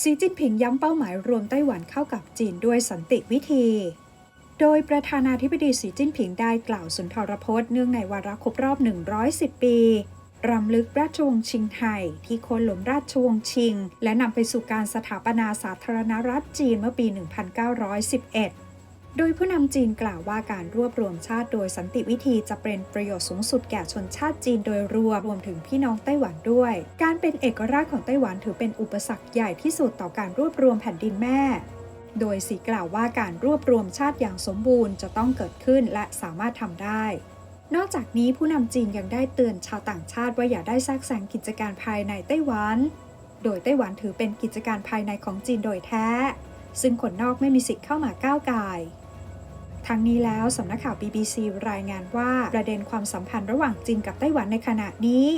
สีจิ้นผิงย้ำเป้าหมายรวมไต้หวันเข้ากับจีนด้วยสันติวิธี โดยประธานาธิบดีสีจิ้นผิงได้กล่าวสุนทรพจน์เนื่องในวาระครบรอบ 110 ปี รำลึกราชวงศ์ชิงไห่ที่โค่นล้มราชวงศ์ชิง และนำไปสู่การสถาปนาสาธารณรัฐจีนเมื่อปี 1911 โดยผู้นำจีนกล่าวว่าการรวบรวมชาติโดยสันติวิธีจะเป็นประโยชน์สูงสุดแก่ชนชาติจีนโดยรวมรวมถึงพี่น้องไต้หวันด้วย การเป็นเอกราชของไต้หวันถือเป็นอุปสรรคใหญ่ที่สุดต่อการรวบรวมแผ่นดินแม่ โดยสีกล่าวว่าการรวบรวมชาติอย่างสมบูรณ์จะต้องเกิดขึ้นและสามารถทำได้ นอกจากนี้ผู้นำจีนยังได้เตือนชาวต่างชาติว่าอย่าได้แทรกแซงกิจการภายในไต้หวัน โดยไต้หวันถือเป็นกิจการภายในของจีนโดยแท้ ซึ่งคนนอกไม่มีสิทธิ์เข้ามาก้าวไก่ ทั้งนี้แล้วสำนักข่าว BBC รายงานว่าประเด็นความสัมพันธ์ระหว่างจีนกับไต้หวันในขณะนี้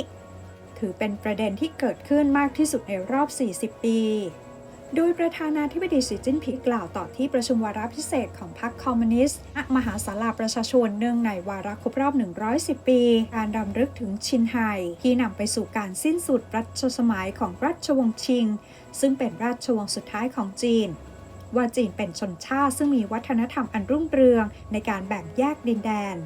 ถือเป็นประเด็นที่เกิดขึ้นมากที่สุดในรอบ 40 ปี โดยประธานาธิบดีสีจิ้นผิงกล่าวต่อที่ประชุมวาระพิเศษของพรรคคอมมิวนิสต์มหาศาลาประชาชนเนื่องในวาระครบรอบ 110 ปี การรำลึกถึงชินไห่ที่นำไปสู่การสิ้นสุดรัชสมัยของราชวงศ์ชิง ซึ่งเป็นราชวงศ์สุดท้ายของจีน ว่าจีนเป็นชนชาติซึ่งมีวัฒนธรรมอันรุ่งเรืองในการแบ่งแยกดินแดน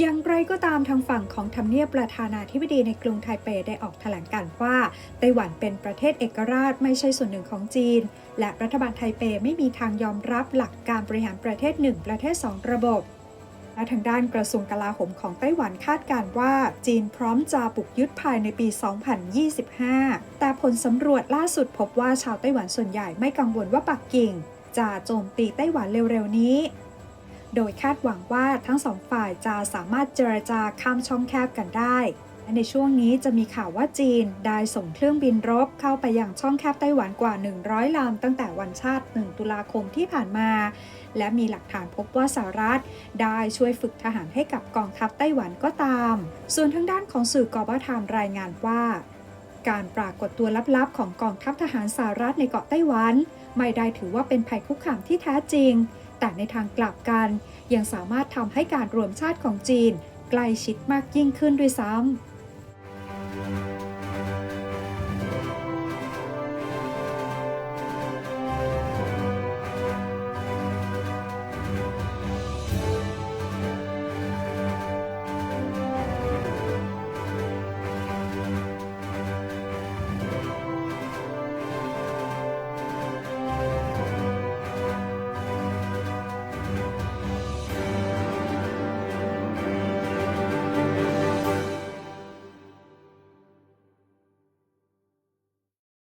อย่างไรก็ตามทางฝั่งของทำเนียบประธานาธิบดีในกรุงไทเปได้ออกแถลงการ์ว่า ไต้หวันเป็นประเทศเอกราชไม่ใช่ส่วนหนึ่งของจีน และรัฐบาลไทเปไม่มีทางยอมรับหลักการบริหารประเทศหนึ่งประเทศสองระบบ และทางด้านกระทรวงกลาโหมของไต้หวันคาดการว่า จีนพร้อมจะบุกยึดภายในปี 2025 แต่ผลสำรวจล่าสุดพบว่าชาวไต้หวันส่วนใหญ่ไม่กังวลว่าปักกิ่ง จะโจมตีไต้หวันเร็วๆนี้ โดยคาดหวังว่าทั้งสองฝ่ายจะสามารถเจรจาข้ามช่องแคบกันได้ และในช่วงนี้จะมีข่าวว่าจีนได้ส่งเครื่องบินรบเข้าไปยังช่องแคบไต้หวันกว่า 100 ลำตั้งแต่วันชาติ 1 ตุลาคมที่ผ่านมา และมีหลักฐานพบว่าสหรัฐได้ช่วยฝึกทหารให้กับกองทัพไต้หวันก็ตาม ส่วนทางด้านของสื่อกอบทามรายงานว่า การปรากฏตัวลับๆ ของกองทัพทหารสหรัฐในเกาะไต้หวัน ไม่ได้ถือว่าเป็นภัยคุกคามที่แท้จริง แต่ในทางกลับกัน ยังสามารถทำให้การรวมชาติของจีน ใกล้ชิดมากยิ่งขึ้นด้วยซ้ำ